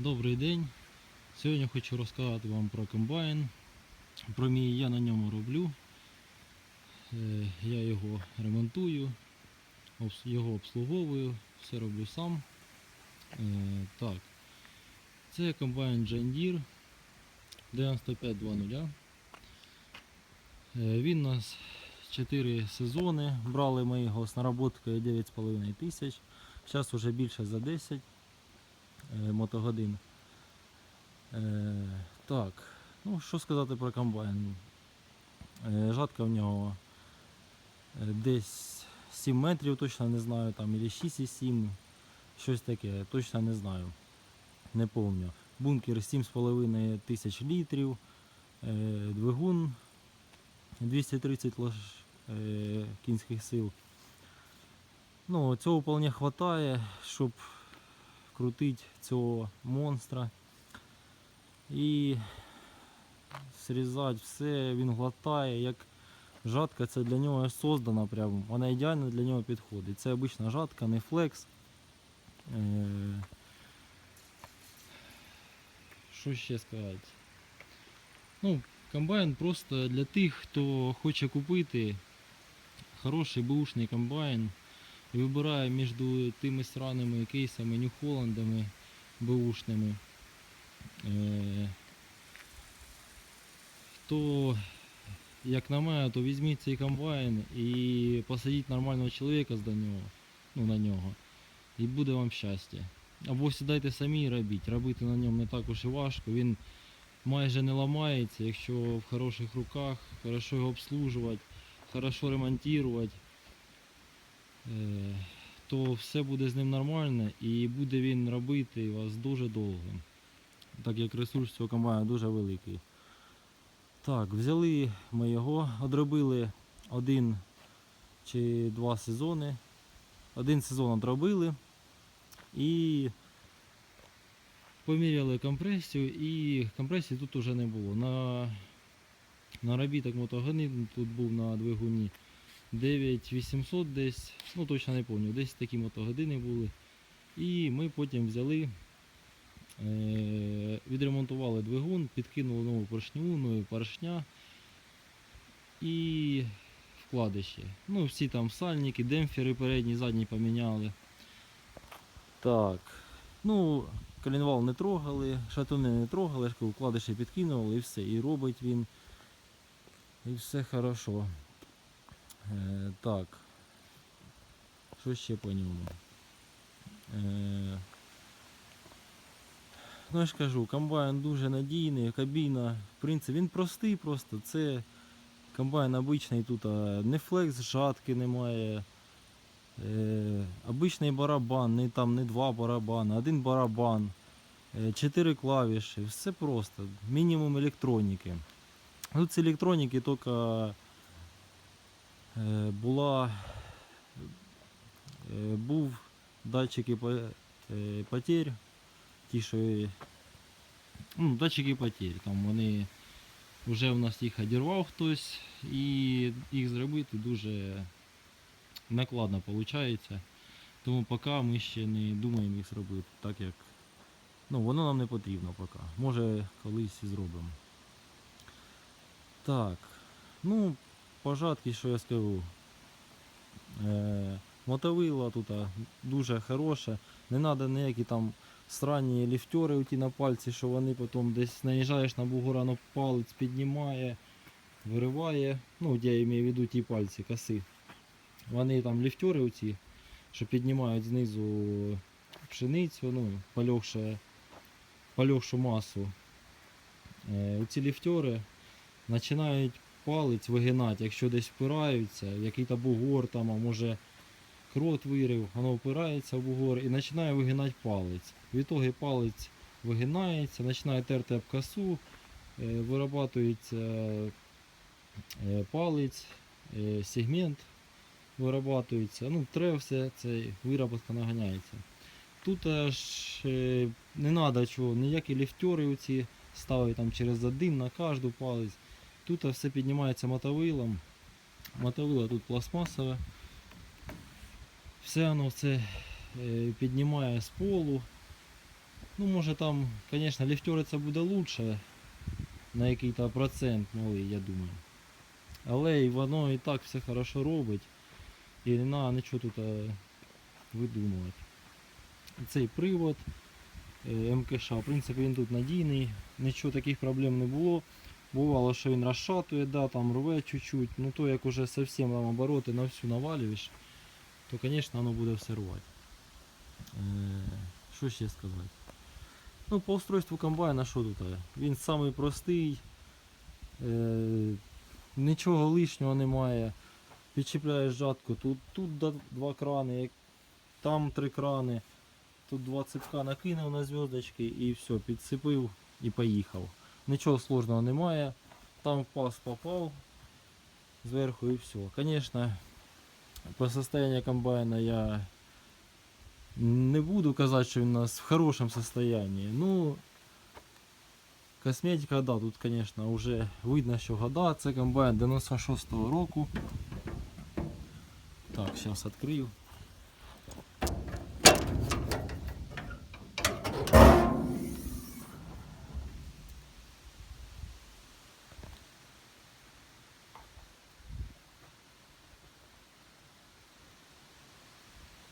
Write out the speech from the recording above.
Добрий день. Сьогодні хочу розказати вам про комбайн. Про мій я на ньому роблю. Е, Я його ремонтую, його обслуговую, все роблю сам. Е, Так. Це комбайн John Deere 9520. Е, Він у нас 4 сезони. Брали ми його з наработкою 9,5 тисяч. Зараз вже більше за 10 е, мотогодин. Е, так, ну що сказати про комбайн. Е, жатка в нього е, десь 7 метрів, точно не знаю, там, або 6,7, щось таке, точно не знаю. Не помню. Бункер 7,5 тисяч літрів, е, двигун 230 лош, е, кінських сил. Ну, цього вполне вистачає, щоб крутити цього монстра. І зрізати все, він глотає, як жатка, це для нього создана прямо. Вона ідеально для нього підходить. Це обична жатка, не флекс. Е, Що ще сказати? Ну, комбайн просто для тих, хто хоче купити хороший бушний комбайн і вибирає між тими сраними кейсами Нью-Холландами бушними. Е, то, як на мене, то візьміть цей комбайн і посадіть нормального чоловіка до нього, ну, на нього, і буде вам щастя. Або сідайте самі і робіть. Робити на ньому не так уж і важко. Він майже не ламається, якщо в хороших руках, хорошо його обслужувати, хорошо ремонтувати, то все буде з ним нормально і буде він робити вас дуже довго. Так як ресурс цього комбайна дуже великий. Так, взяли ми його, одробили один чи два сезони. Один сезон одробили і поміряли компресію, і компресії тут уже не було. На, на робіток мотогони тут був на двигуні 9800 десь, ну точно не пам'ятаю, десь такі мотогодини були. І ми потім взяли, е, відремонтували двигун, підкинули нову поршню, нові поршня і вкладище. Ну, всі там сальники, демпфери передні, задні поміняли. Так. Ну, коленвал не трогали, шатуни не трогали, вкладиші підкинули і все. І робить він. І все хорошо. Е, так. Що ще по ньому? Е, ну я ж кажу, комбайн дуже надійний, кабіна, в принципі, він простий просто. Це комбайн обичний тут, а не флекс, жатки немає. Е, обичний барабан, не там не два барабани, один барабан, е, чотири клавіші, все просто, мінімум електроніки. Тут з електроніки тільки була, е, був датчики е, потерь, ті, що ну, датчики потерь, там вони вже в нас їх одірвав хтось, і їх зробити дуже накладно виходить. Тому поки ми ще не думаємо їх зробити, так як ну, воно нам не потрібно поки. Може колись і зробимо. Так, ну, пожатки, що я скажу. Е, мотовила тут дуже хороше. Не треба ніякі там сранні ліфтери оті на пальці, що вони потім десь наїжджаєш на бугор, воно палець піднімає, вириває. Ну, я маю в виду ті пальці, коси. Вони там ліфтери оці, що піднімають знизу пшеницю, ну, полегше, полегшу масу. Е, оці ліфтери починають палець вигинати, якщо десь впираються, який-то бугор там, а може крот вирив, воно впирається в бугор і починає вигинати палець. Відтоді палець вигинається, починає терти об косу, е, вирабатується е, палець, е, сегмент вирабатується. Ну, треба все, це вироботка наганяється. Тут аж не треба чого, ніякі ліфтери оці ставити там через задим на кожну палець. Тут все піднімається мотовилом. Мотовило тут пластмасове. Все воно це е, піднімає з полу. Ну, може там, звісно, ліфтери це буде лучше на який-то процент малий, я думаю. Але і воно і так все хорошо робить. І не треба нічого тут е, видумувати. Цей привод е, МКШ, в принципі, він тут надійний, нічого таких проблем не було. Бувало, що він розшатує, да, там рве чуть-чуть, ну то як уже совсем там обороти на всю навалюєш, то, звісно, воно буде все рвати. Е, Що ще сказати? Ну, по устройству комбайна, що тут? Він самий простий, е, нічого лишнього немає. Підчіпляєш жатку, тут, тут два крани, там три крани, тут два цепка накинув на зв'язочки і все, підсипив і поїхав. Нічого сложного немає. Там в паз попав зверху і все. Звісно, по состоянию комбайна я не буду казати, що він у нас в хорошому состоянии. Ну, косметика, да, тут, конечно, вже видно, що года. Це комбайн 96-го року. Так, зараз відкрию.